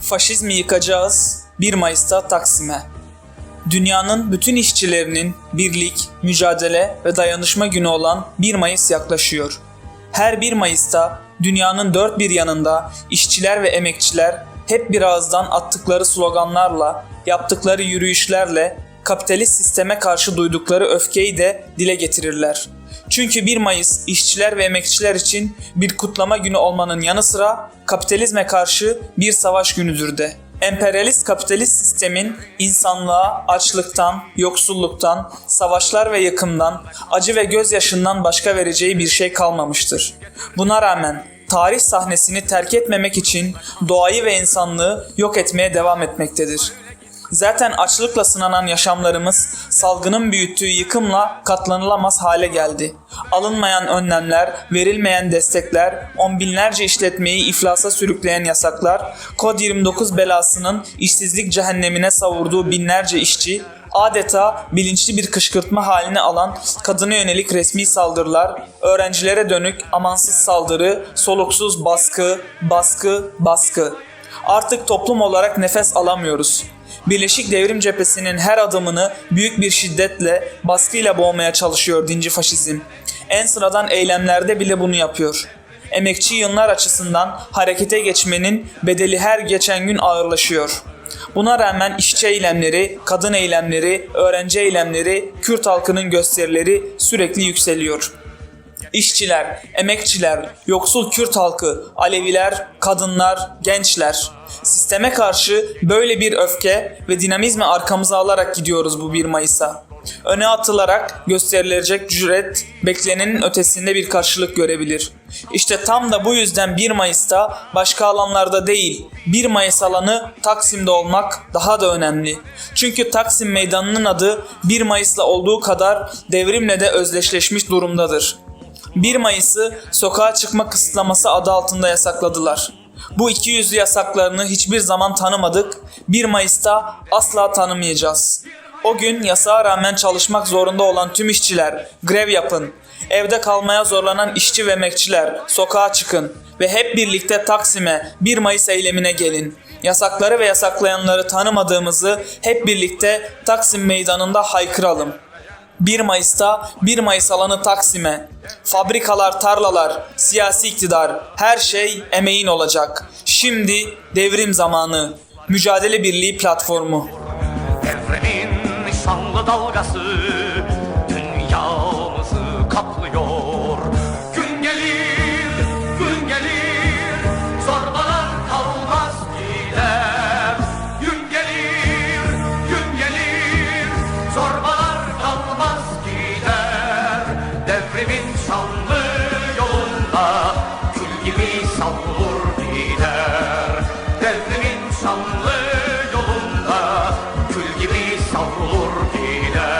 Faşizmi yıkacağız 1 Mayıs'ta Taksim'e. Dünyanın bütün işçilerinin birlik, mücadele ve dayanışma günü olan 1 Mayıs yaklaşıyor. Her 1 Mayıs'ta dünyanın dört bir yanında işçiler ve emekçiler hep bir ağızdan attıkları sloganlarla, yaptıkları yürüyüşlerle kapitalist sisteme karşı duydukları öfkeyi de dile getirirler. Çünkü 1 Mayıs işçiler ve emekçiler için bir kutlama günü olmanın yanı sıra kapitalizme karşı bir savaş günüdür de. Emperyalist kapitalist sistemin insanlığa açlıktan, yoksulluktan, savaşlar ve yıkımdan, acı ve gözyaşından başka vereceği bir şey kalmamıştır. Buna rağmen tarih sahnesini terk etmemek için doğayı ve insanlığı yok etmeye devam etmektedir. Zaten açlıkla sınanan yaşamlarımız salgının büyüttüğü yıkımla katlanılamaz hale geldi. Alınmayan önlemler, verilmeyen destekler, on binlerce işletmeyi iflasa sürükleyen yasaklar, Kod 29 belasının işsizlik cehennemine savurduğu binlerce işçi, adeta bilinçli bir kışkırtma haline alan kadına yönelik resmi saldırılar, öğrencilere dönük amansız saldırı, soluksuz baskı, baskı, baskı. Artık toplum olarak nefes alamıyoruz. Birleşik Devrim Cephesi'nin her adımını büyük bir şiddetle, baskıyla boğmaya çalışıyor dinci faşizm. En sıradan eylemlerde bile bunu yapıyor. Emekçi yığınlar açısından harekete geçmenin bedeli her geçen gün ağırlaşıyor. Buna rağmen işçi eylemleri, kadın eylemleri, öğrenci eylemleri, Kürt halkının gösterileri sürekli yükseliyor. İşçiler, emekçiler, yoksul Kürt halkı, Aleviler, kadınlar, gençler. Sisteme karşı böyle bir öfke ve dinamizmi arkamıza alarak gidiyoruz bu 1 Mayıs'a. Öne atılarak gösterilecek cüret beklenenin ötesinde bir karşılık görebilir. İşte tam da bu yüzden 1 Mayıs'ta başka alanlarda değil, 1 Mayıs alanı Taksim'de olmak daha da önemli. Çünkü Taksim Meydanı'nın adı 1 Mayıs'la olduğu kadar devrimle de özdeşleşmiş durumdadır. 1 Mayıs'ı sokağa çıkma kısıtlaması adı altında yasakladılar. Bu iki yüzlü yasaklarını hiçbir zaman tanımadık, 1 Mayıs'ta asla tanımayacağız. O gün yasağa rağmen çalışmak zorunda olan tüm işçiler grev yapın. Evde kalmaya zorlanan işçi ve emekçiler sokağa çıkın ve hep birlikte Taksim'e 1 Mayıs eylemine gelin. Yasakları ve yasaklayanları tanımadığımızı hep birlikte Taksim meydanında haykıralım. 1 Mayıs'ta 1 Mayıs alanı Taksim'e. Fabrikalar, tarlalar, siyasi iktidar, her şey emeğin olacak. Şimdi devrim zamanı. Mücadele Birliği platformu. Devrimin şanlı dalgası dünyamızı kaplıyor. Şanlı yolunda kül gibi savrulur gider. Devrimin şanlı yolunda kül gibi savrulur gider.